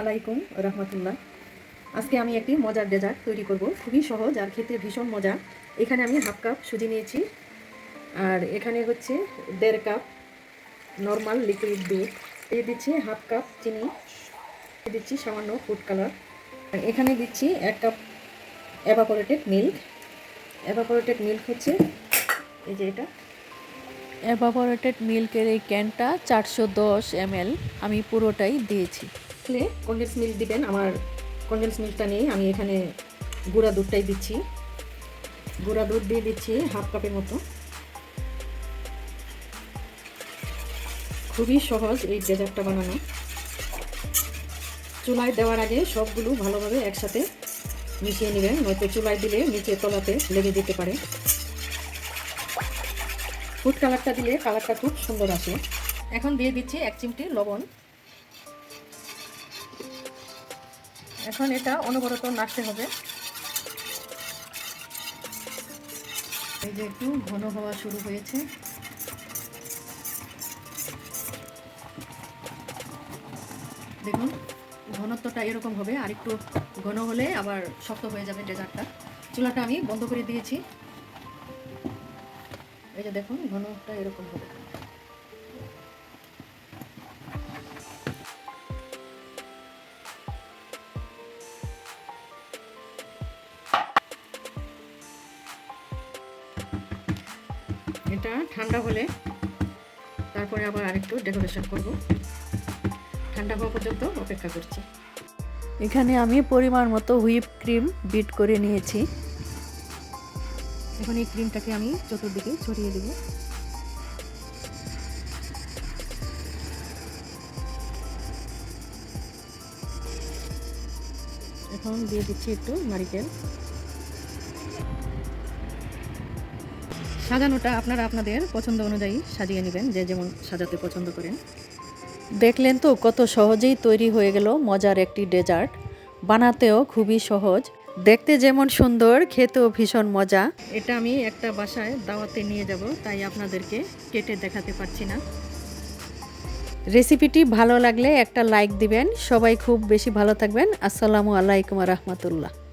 আলাইকুম রহমতুল্লাহ। আজকে আমি একটি মজার ডেজার্ট তৈরি করব। খুবই সহজ আর খেতে ভীষণ মজা। এখানে আমি হাফ কাপ সুজি নিয়েছি। আর এখানে হচ্ছে দেড় কাপ নর্মাল লিকুইড দুধ দিয়ে দিচ্ছি হাফ কাপ চিনি। দিচ্ছি সামান্য ফুড কালার এখানে দিচ্ছি এক cup evaporated milk evaporated milk হচ্ছে এই যে এটা। এভাপোরেটেড মিল্কের এই ক্যানটা চারশো দশ এমএল আমি পুরোটাই দিয়েছি। আসলে কনডেন্স মিল্ক দিবেন। আমার কনডেন্স মিল্কটা নেই, আমি এখানে গুঁড়া দুধটাই দিচ্ছি। গুঁড়া দুধ দিয়ে দিচ্ছি হাফ কাপের মতো। খুবই সহজ এই ডেজার্টটা বানানো। চুলায় দেওয়ার আগে সবগুলো ভালোভাবে একসাথে মিশিয়ে নেবেন। নয়তো চুলায় দিলে নিচে তলাতে লেগে যেতে পারে। ফুড কালারটা দিলে কালারটা খুব সুন্দর আসে। এখন দিয়ে দিচ্ছি এক চিমটি লবণ। এখন এটা অনবরত নাড়তে হবে। এই যে একটু ঘন হওয়া শুরু হয়েছে। দেখুন, ঘনত্বটা এরকম হবে, আর একটু ঘন হলে আবার শক্ত হয়ে যাবে ডেজার্টটা। চুলাটা আমি বন্ধ করে দিয়েছি। এই যে দেখুন, ঘনটা এরকম হবে। এটা ঠান্ডা হলে তারপরে আবার আরেকটু ডেকোরেশন করব। ঠান্ডা হওয়া পর্যন্ত অপেক্ষা করছি। এখানে আমি পরিমাণ মতো হুইপ ক্রিম বিট করে নিয়েছি। এখন এই ক্রিমটাকে আমি চতুর্দিকে ছড়িয়ে দেব। এখন দিয়ে দিচ্ছি একটু নারিকেল। সাজানোটা আপনারা আপনাদের পছন্দ অনুযায়ী সাজিয়ে নেবেন যে যেমন সাজাতে পছন্দ করেন। দেখলেন তো কত সহজেই তৈরি হয়ে গেল মজার একটি ডেজার্ট। বানাতেও খুবই সহজ। দেখতে যেমন সুন্দর খেতেও ভীষণ মজা। এটা আমি একটা বাসায় দাওয়াতে নিয়ে যাব তাই আপনাদেরকে কেটে দেখাতে পারছি না। রেসিপিটি ভালো লাগলে একটা লাইক দিবেন। সবাই খুব বেশি ভালো থাকবেন। আসসালামু আলাইকুম রহমতুল্লাহ।